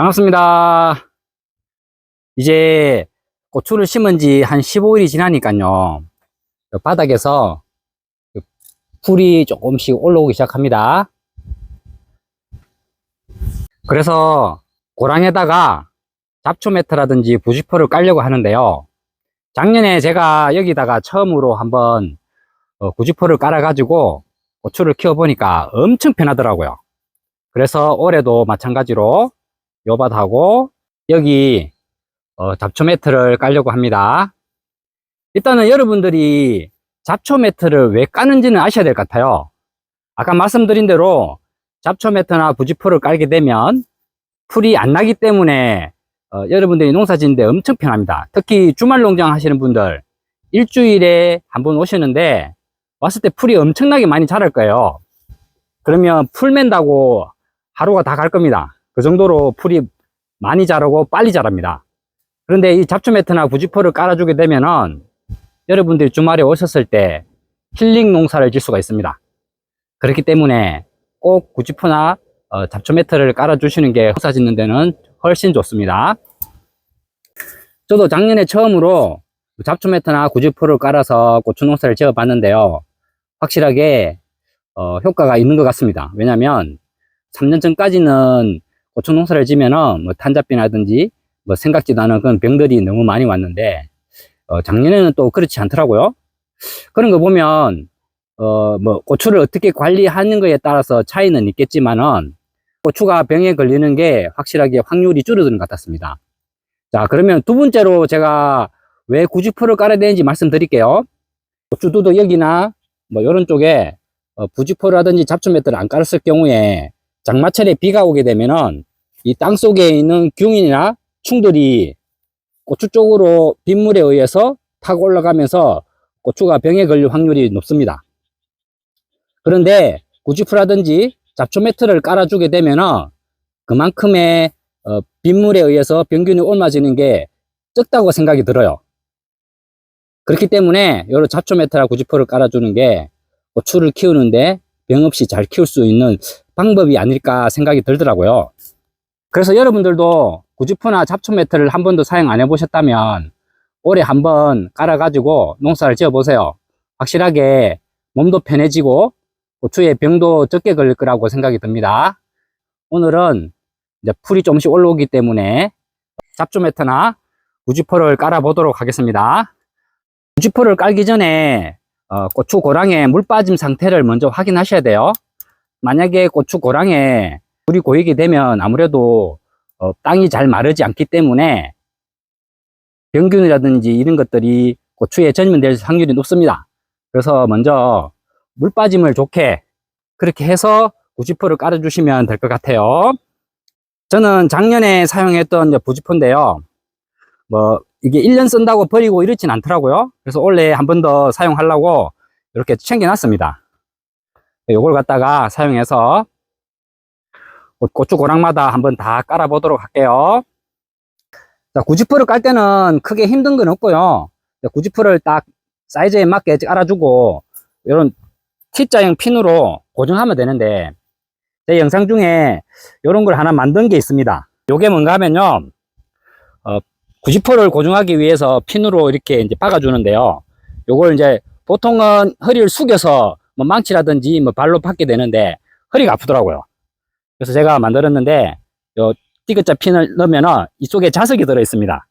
반갑습니다. 이제 고추를 심은 지 한 15일이 지나니까요. 바닥에서 풀이 조금씩 올라오기 시작합니다. 그래서 고랑에다가 잡초 매트라든지 부지포를 깔려고 하는데요. 작년에 제가 여기다가 처음으로 한번 어, 구지포를 깔아가지고 고추를 키워보니까 엄청 편하더라고요. 그래서 올해도 마찬가지로 요 밭하고 여기 어, 잡초 매트를 깔려고 합니다. 일단은 여러분들이 잡초 매트를 왜 까는지는 아셔야 될 것 같아요. 아까 말씀드린 대로 잡초 매트나 부지포를 깔게 되면 풀이 안 나기 때문에 어, 여러분들이 농사 짓는데 엄청 편합니다. 특히 주말 농장 하시는 분들 일주일에 한 번 오시는데 왔을 때 풀이 엄청나게 많이 자랄 거예요. 그러면 풀 맨다고 하루가 다 갈 겁니다. 그 정도로 풀이 많이 자라고 빨리 자랍니다. 그런데 이 잡초 매트나 부지포를 깔아주게 되면은 여러분들이 주말에 오셨을 때 힐링 농사를 질 수가 있습니다. 그렇기 때문에 꼭 구지포나 어, 잡초 매트를 깔아주시는 게 농사 짓는 데는 훨씬 좋습니다. 저도 작년에 처음으로 잡초 매트나 구지포를 깔아서 고추 농사를 지어 봤는데요. 확실하게 어, 효과가 있는 것 같습니다. 왜냐하면 3년 전까지는 고추 농사를 지면은 뭐 탄잡비라든지 뭐 생각지도 않은 그런 병들이 너무 많이 왔는데 어, 작년에는 또 그렇지 않더라고요. 그런 거 보면 어, 뭐 고추를 어떻게 관리하는 거에 따라서 차이는 있겠지만은 고추가 병에 걸리는 게 확실하게 확률이 줄어드는 것 같았습니다. 자, 그러면 두 번째로 제가 왜 구지포를 깔아야 되는지 말씀드릴게요. 고추두도 여기나 뭐 이런 쪽에 어, 부지포라든지 잡초 매트를 안 깔았을 경우에 장마철에 비가 오게 되면은 이 땅 속에 있는 균이나 충들이 고추 쪽으로 빗물에 의해서 타고 올라가면서 고추가 병에 걸릴 확률이 높습니다. 그런데 구지프라든지 잡초 매트를 깔아주게 되면은 그만큼의 어, 빗물에 의해서 병균이 옮아지는 게 적다고 생각이 들어요. 그렇기 때문에 여러 잡초 매트나 구지포를 깔아주는 게 고추를 키우는데 병 없이 잘 키울 수 있는 방법이 아닐까 생각이 들더라고요. 그래서 여러분들도 구지포나 잡초 매트를 한 번도 사용 안 해보셨다면 올해 한번 깔아가지고 농사를 지어 보세요. 확실하게 몸도 편해지고 고추에 병도 적게 걸릴 거라고 생각이 듭니다. 오늘은 이제 풀이 조금씩 올라오기 때문에 잡초 매트나 구지포를 깔아 보도록 하겠습니다. 구지포를 깔기 전에 어, 고추 고랑의 물 빠짐 상태를 먼저 확인하셔야 돼요. 만약에 고추 고랑에 물이 고이게 되면 아무래도 어, 땅이 잘 마르지 않기 때문에 병균이라든지 이런 것들이 고추에 전면될 확률이 높습니다. 그래서 먼저 물 빠짐을 좋게 그렇게 해서 90%를 깔아주시면 될 것 같아요. 저는 작년에 사용했던 부지포인데요. 뭐 이게 1년 쓴다고 버리고 이렇진 않더라고요. 그래서 올해 한번 더 사용하려고 이렇게 챙겨놨습니다. 요걸 갖다가 사용해서 고추 고랑마다 한번 다 깔아 보도록 할게요. 자, 90%를 깔 때는 크게 힘든 건 없고요. 90%를 딱 사이즈에 맞게 깔아주고 이런 T자형 핀으로 고정하면 되는데 제 영상 중에 이런 걸 하나 만든 게 있습니다. 요게 뭔가 하면요. 어, 90%를 고정하기 위해서 핀으로 이렇게 이제 박아주는데요. 요걸 이제 보통은 허리를 숙여서 뭐 망치라든지 뭐 발로 받게 되는데 허리가 아프더라고요. 그래서 제가 만들었는데 요 T자 핀을 넣으면은 이쪽에 자석이 들어 있습니다.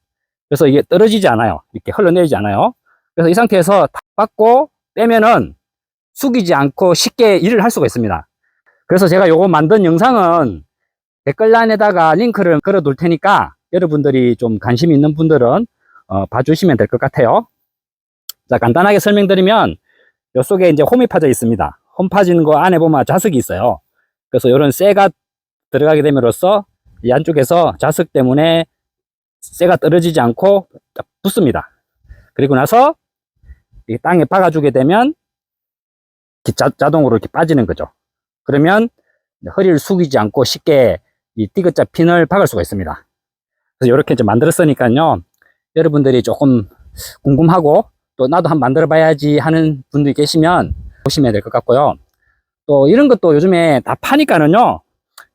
그래서 이게 떨어지지 않아요. 이렇게 흘러내리지 않아요. 그래서 이 상태에서 탁 받고 빼면은 숙이지 않고 쉽게 일을 할 수가 있습니다. 그래서 제가 요거 만든 영상은 댓글란에다가 링크를 걸어 둘 테니까 여러분들이 좀 관심 있는 분들은 어, 봐주시면 될 것 같아요. 자, 간단하게 설명드리면 요 속에 이제 홈이 파져 있습니다. 홈 파지는 거 안에 보면 자석이 있어요. 그래서 이런 쇠가 들어가게 됨으로써 이 안쪽에서 자석 때문에 쇠가 떨어지지 않고 딱 붙습니다. 그리고 나서 이 땅에 박아주게 되면 자, 자동으로 이렇게 빠지는 거죠. 그러면 허리를 숙이지 않고 쉽게 이 T자 핀을 박을 수가 있습니다. 그래서 이렇게 이제 만들었으니까요. 여러분들이 조금 궁금하고 또 나도 한번 만들어 봐야지 하는 분들이 계시면 보시면 될 것 같고요. 또 이런 것도 요즘에 다 파니까는요.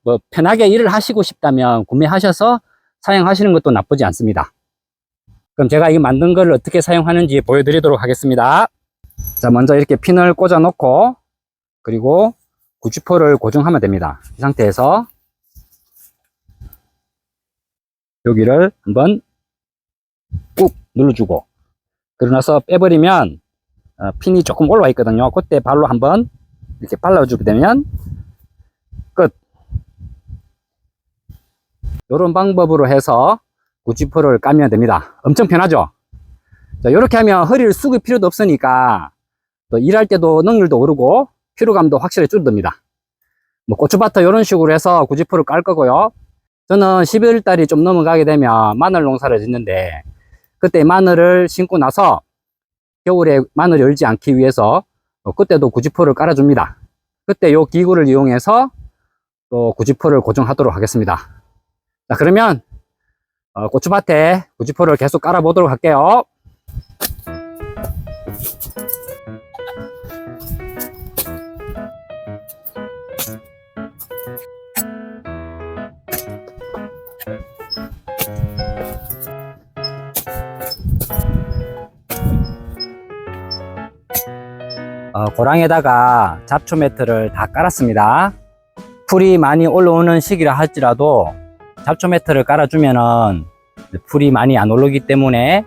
뭐 편하게 일을 하시고 싶다면 구매하셔서 사용하시는 것도 나쁘지 않습니다. 그럼 제가 이 만든 걸 어떻게 사용하는지 보여드리도록 하겠습니다. 자, 먼저 이렇게 핀을 꽂아 놓고 그리고 구지포를 고정하면 됩니다. 이 상태에서 여기를 한번 꾹 눌러주고 그러고 나서 빼버리면 어, 핀이 조금 올라와 있거든요. 그때 발로 한번 이렇게 발라주게 되면 끝. 이런 방법으로 해서 구지포를 까면 됩니다. 엄청 편하죠? 자, 이렇게 하면 허리를 숙일 필요도 없으니까 또 일할 때도 능률도 오르고 피로감도 확실히 줄어듭니다. 뭐 고추밭도 이런 식으로 해서 구지포를 깔 거고요. 저는 11월 달이 좀 넘어가게 되면 마늘 농사를 짓는데 그때 마늘을 심고 나서 겨울에 마늘이 얼지 않기 위해서 어, 그때도 구지포를 깔아줍니다. 그때 요 기구를 이용해서 또 구지포를 고정하도록 하겠습니다. 자, 그러면 어, 고추밭에 구지포를 계속 깔아보도록 할게요. 어, 고랑에다가 잡초 매트를 다 깔았습니다. 풀이 많이 올라오는 시기라 할지라도 잡초 매트를 깔아주면은 풀이 많이 안 올라오기 때문에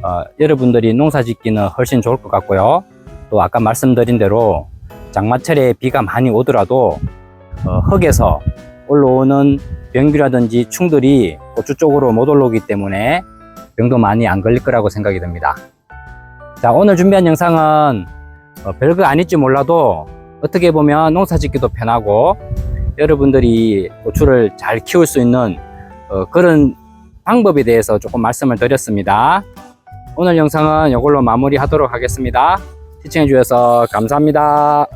어, 여러분들이 농사 짓기는 훨씬 좋을 것 같고요. 또 아까 말씀드린 대로 장마철에 비가 많이 오더라도 어, 흙에서 올라오는 병균이라든지 충들이 고추 쪽으로 못 올라오기 때문에 병도 많이 안 걸릴 거라고 생각이 듭니다. 자, 오늘 준비한 영상은 어, 별거 아닐지 몰라도 어떻게 보면 농사 짓기도 편하고 여러분들이 고추를 잘 키울 수 있는 어, 그런 방법에 대해서 조금 말씀을 드렸습니다. 오늘 영상은 이걸로 마무리 하도록 하겠습니다. 시청해 주셔서 감사합니다.